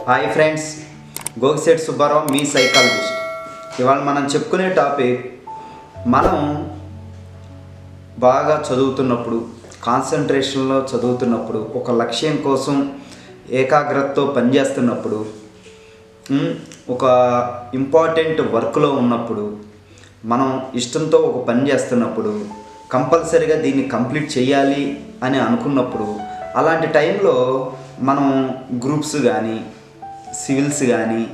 Hi friends Gogisetti Subbarao మీ psychologist ఇవాళ మనం చెప్పుకునే టాపిక్ మనం బాగా చదువుతున్నప్పుడు కాన్సన్ట్రేషన్లో చదువుతున్నప్పుడు ఒక లక్ష్యం కోసం ఏకాగ్రతతో పనిచేస్తున్నప్పుడు ఒక ఇంపార్టెంట్ వర్క్లో ఉన్నప్పుడు మనం ఇష్టంతో ఒక పని చేస్తున్నప్పుడు కంపల్సరీగా దీన్ని కంప్లీట్ చేయాలి అని అనుకున్నప్పుడు అలాంటి టైంలో మనం గ్రూప్స్ కానీ సివిల్స్ కానీ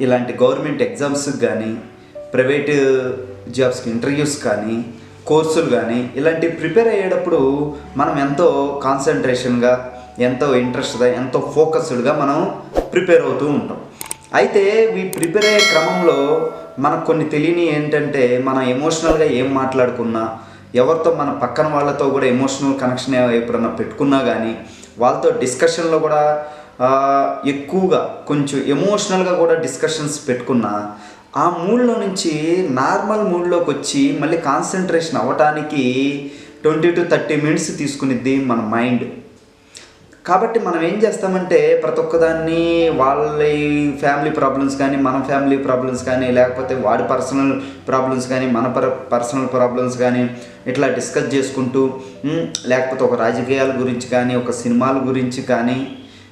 ఇలాంటి గవర్నమెంట్ ఎగ్జామ్స్కి కానీ ప్రైవేట్ జాబ్స్కి ఇంటర్వ్యూస్ కానీ కోర్సులు కానీ ఇలాంటి ప్రిపేర్ అయ్యేటప్పుడు మనం ఎంతో కాన్సన్ట్రేషన్గా ఎంతో ఇంట్రెస్ట్గా ఎంతో ఫోకస్డ్గా మనం ప్రిపేర్ అవుతూ ఉంటాం. అయితే ఈ ప్రిపేర్ అయ్యే క్రమంలో మనకు కొన్ని తెలియని ఏంటంటే మనం ఎమోషనల్గా ఏం మాట్లాడుకున్నా ఎవరితో మన పక్కన వాళ్ళతో కూడా ఎమోషనల్ కనెక్షన్ ఎప్పుడన్నా పెట్టుకున్నా కానీ వాళ్ళతో డిస్కషన్లో కూడా ఎక్కువగా కొంచెం ఎమోషనల్గా కూడా డిస్కషన్స్ పెట్టుకున్నా ఆ మూడ్లో నుంచి నార్మల్ మూడ్లోకి వచ్చి మళ్ళీ కాన్సన్ట్రేషన్ అవ్వటానికి ట్వంటీ టు థర్టీ మినిట్స్ తీసుకునిద్ది మన మైండ్ కాబట్టి మనం ఏం చేస్తామంటే ప్రతి ఒక్కదాన్ని వాళ్ళ ఫ్యామిలీ ప్రాబ్లమ్స్ కానీ మన ఫ్యామిలీ ప్రాబ్లమ్స్ కానీ లేకపోతే వాడి పర్సనల్ ప్రాబ్లమ్స్ కానీ మన పర్ పర్సనల్ ప్రాబ్లమ్స్ కానీ ఇట్లా డిస్కస్ చేసుకుంటూ లేకపోతే ఒక రాజకీయాల గురించి కానీ ఒక సినిమాల గురించి కానీ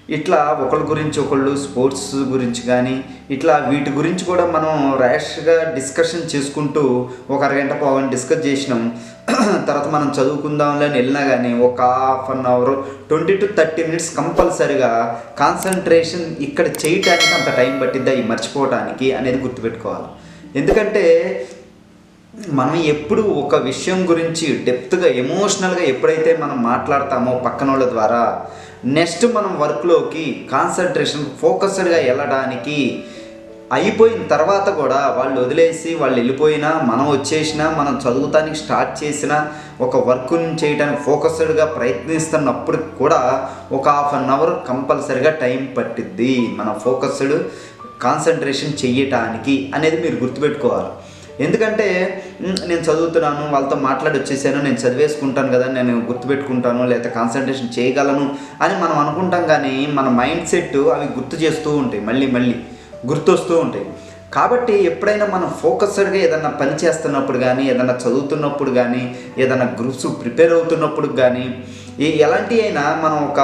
ఇట్లా ఒకళ్ళ గురించి ఒకళ్ళు స్పోర్ట్స్ గురించి కానీ ఇట్లా వీటి గురించి కూడా మనం ర్యాష్గా డిస్కషన్ చేసుకుంటూ ఒక అరగంట పావుగంట డిస్కస్ చేసినాం. తర్వాత మనం చదువుకుందాంలే అని వెళ్ళినా కానీ ఒక half an hour twenty to thirty minutes కంపల్సరిగా కాన్సన్ట్రేషన్ ఇక్కడ చేయటానికి అంత టైం పట్టిద్దా ఈ మర్చిపోవటానికి అనేది గుర్తుపెట్టుకోవాలి. ఎందుకంటే మనం ఎప్పుడు ఒక విషయం గురించి డెప్త్గా ఎమోషనల్గా ఎప్పుడైతే మనం మాట్లాడతామో పక్కన వాళ్ళ ద్వారా నెక్స్ట్ మనం వర్క్లోకి కాన్సన్ట్రేషన్ ఫోకస్డ్గా వెళ్ళడానికి అయిపోయిన తర్వాత కూడా వాళ్ళు వదిలేసి వాళ్ళు వెళ్ళిపోయినా మనం వచ్చేసినా మనం చదువుతానికి స్టార్ట్ చేసిన ఒక వర్క్ని చేయడానికి ఫోకస్డ్గా ప్రయత్నిస్తున్నప్పుడు కూడా ఒక హాఫ్ అన్ అవర్ కంపల్సరిగా టైం పట్టిద్ది మన ఫోకస్డ్ కాన్సన్ట్రేషన్ చెయ్యటానికి అనేది మీరు గుర్తుపెట్టుకోవాలి. ఎందుకంటే నేను చదువుతున్నాను వాళ్ళతో మాట్లాడి వచ్చేసాను నేను చదివేసుకుంటాను కదా నేను గుర్తుపెట్టుకుంటాను లేకపోతే కాన్సన్ట్రేషన్ చేయగలను అని మనం అనుకుంటాం కానీ మన మైండ్ సెట్ అవి గుర్తు చేస్తూ ఉంటాయి మళ్ళీ మళ్ళీ గుర్తొస్తూ ఉంటాయి. కాబట్టి ఎప్పుడైనా మనం ఫోకస్డ్గా ఏదన్నా పని చేస్తున్నప్పుడు కానీ ఏదన్నా చదువుతున్నప్పుడు కానీ ఏదన్నా గ్రూప్స్ ప్రిపేర్ అవుతున్నప్పుడు కానీ ఈ ఎలాంటి అయినా మనం ఒక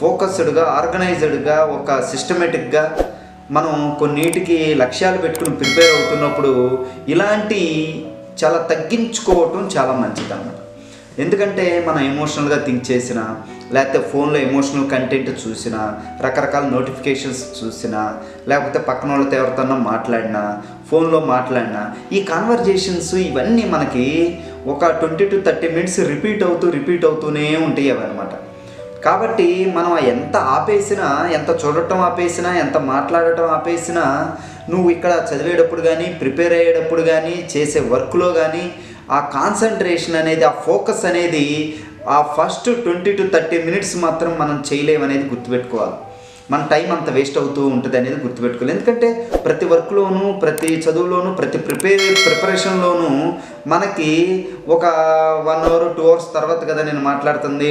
ఫోకస్డ్గా ఆర్గనైజ్డ్గా ఒక సిస్టమేటిక్గా మనం కొన్నిటికి లక్ష్యాలు పెట్టుకుని ప్రిపేర్ అవుతున్నప్పుడు ఇలాంటి చాలా తగ్గించుకోవటం చాలా మంచిది అన్నమాట ఎందుకంటే మనం ఎమోషనల్గా థింక్ చేసిన లేకపోతే ఫోన్లో ఎమోషనల్ కంటెంట్ చూసినా రకరకాల నోటిఫికేషన్స్ చూసినా లేకపోతే పక్కన వాళ్ళతో ఎవరితోనో మాట్లాడినా ఫోన్లో మాట్లాడినా ఈ కాన్వర్జేషన్స్ ఇవన్నీ మనకి ఒక twenty to thirty minutes repeat అవుతూ రిపీట్ అవుతూనే ఉంటాయి అవి అనమాట కాబట్టి మనం ఎంత ఆపేసినా ఎంత చూడటం ఆపేసినా ఎంత మాట్లాడటం ఆపేసినా నువ్వు ఇక్కడ చదివేటప్పుడు కానీ ప్రిపేర్ అయ్యేటప్పుడు కానీ చేసే వర్క్లో కానీ ఆ కాన్సన్ట్రేషన్ అనేది ఆ ఫోకస్ అనేది ఆ first twenty to thirty minutes మాత్రం మనం చేయలేమనేది గుర్తుపెట్టుకోవాలి. మన టైం అంత వేస్ట్ అవుతూ ఉంటుంది అనేది గుర్తుపెట్టుకోవాలి. ఎందుకంటే ప్రతి వర్క్లోనూ ప్రతి చదువులోనూ ప్రతి ప్రిపేర్ ప్రిపరేషన్లోనూ మనకి ఒక వన్ అవర్ టూ అవర్స్ తర్వాత కదా నేను మాట్లాడుతుంది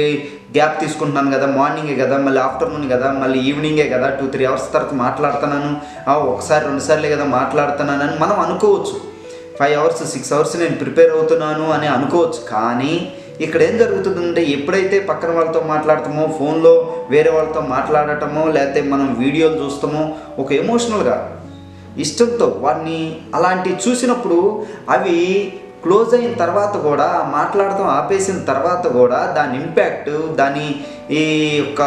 గ్యాప్ తీసుకుంటున్నాను కదా మార్నింగే కదా మళ్ళీ ఆఫ్టర్నూన్ కదా మళ్ళీ ఈవినింగే కదా టూ త్రీ అవర్స్ తర్వాత మాట్లాడుతున్నాను ఒకసారి రెండుసార్లే కదా మాట్లాడుతున్నాను అని మనం అనుకోవచ్చు. ఫైవ్ అవర్స్ సిక్స్ అవర్స్ నేను ప్రిపేర్ అవుతున్నాను అని అనుకోవచ్చు. కానీ ఇక్కడ ఏం జరుగుతుందంటే ఎప్పుడైతే పక్కన వాళ్ళతో మాట్లాడతామో ఫోన్లో వేరే వాళ్ళతో మాట్లాడటమో లేకపోతే మనం వీడియోలు చూస్తామో ఒక ఎమోషనల్గా ఇష్టంతో వాడిని అలాంటివి చూసినప్పుడు అవి క్లోజ్ అయిన తర్వాత కూడా మాట్లాడటం ఆపేసిన తర్వాత కూడా దాని ఇంపాక్ట్ దాని ఈ యొక్క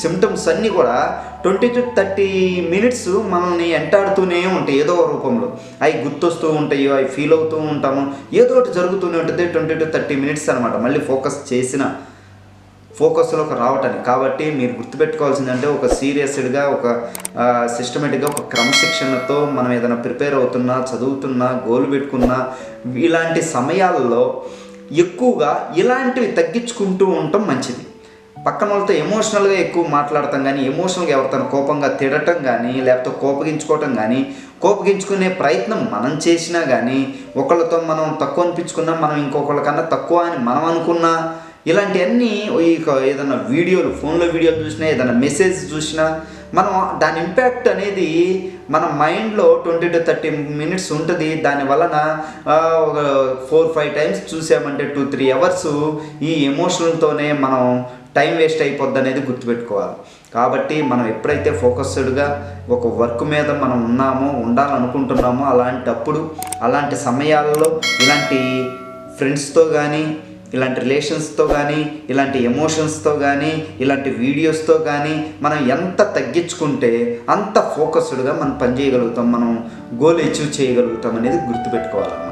సిమ్టమ్స్ అన్నీ కూడా ట్వంటీ టు థర్టీ మినిట్స్ మనల్ని ఎంటాడుతూనే ఉంటాయి ఏదో ఒక రూపంలో. అవి గుర్తొస్తూ ఉంటాయి అవి ఫీల్ అవుతూ ఉంటాము. ఏదో ఒకటి జరుగుతూనే ఉంటుంది ట్వంటీ టు థర్టీ మినిట్స్ అనమాట మళ్ళీ ఫోకస్ చేసిన ఫోకస్లోకి రావటానికి కాబట్టి మీరు గుర్తుపెట్టుకోవాల్సిందంటే ఒక సీరియస్డ్గా ఒక సిస్టమేటిక్గా ఒక క్రమశిక్షణతో మనం ఏదైనా ప్రిపేర్ అవుతున్నా చదువుతున్నా గోల్ పెట్టుకున్నా ఇలాంటి సమయాల్లో ఎక్కువగా ఇలాంటివి తగ్గించుకుంటూ ఉండటం మంచిది. పక్కన వాళ్ళతో ఎమోషనల్గా ఎక్కువ మాట్లాడటం కానీ ఎమోషనల్గా ఎవరితో కోపంగా తిడటం కానీ లేకపోతే కోపగించుకోవటం కానీ కోపగించుకునే ప్రయత్నం మనం చేసినా కానీ ఒకళ్ళతో మనం తక్కువ అనిపించుకున్నా మనం ఇంకొకళ్ళకన్నా తక్కువ అని మనం అనుకున్నా ఇలాంటివన్నీ ఈ ఏదైనా వీడియోలు ఫోన్లో వీడియోలు చూసినా ఏదైనా మెసేజ్ చూసినా మనం దాని ఇంపాక్ట్ అనేది మన మైండ్లో ట్వంటీ టు థర్టీ మినిట్స్ ఉంటుంది. దాని వలన ఒక ఫోర్ ఫైవ్ టైమ్స్ చూసామంటే టూ త్రీ అవర్స్ ఈ ఎమోషన్లతోనే మనం టైం వేస్ట్ అయిపోద్ది అనేది గుర్తుపెట్టుకోవాలి. కాబట్టి మనం ఎప్పుడైతే ఫోకస్డ్గా ఒక వర్క్ మీద మనం ఉన్నామో ఉండాలనుకుంటున్నామో అలాంటప్పుడు అలాంటి సమయాల్లో ఇలాంటి ఫ్రెండ్స్తో కానీ ఇలాంటి రిలేషన్స్తో కానీ ఇలాంటి ఎమోషన్స్తో కానీ ఇలాంటి వీడియోస్తో కానీ మనం ఎంత తగ్గించుకుంటే అంత ఫోకస్డ్గా మనం పని చేయగలుగుతాం మనం గోల్ అచీవ్ చేయగలుగుతాం అనేది గుర్తుపెట్టుకోవాలన్నమాట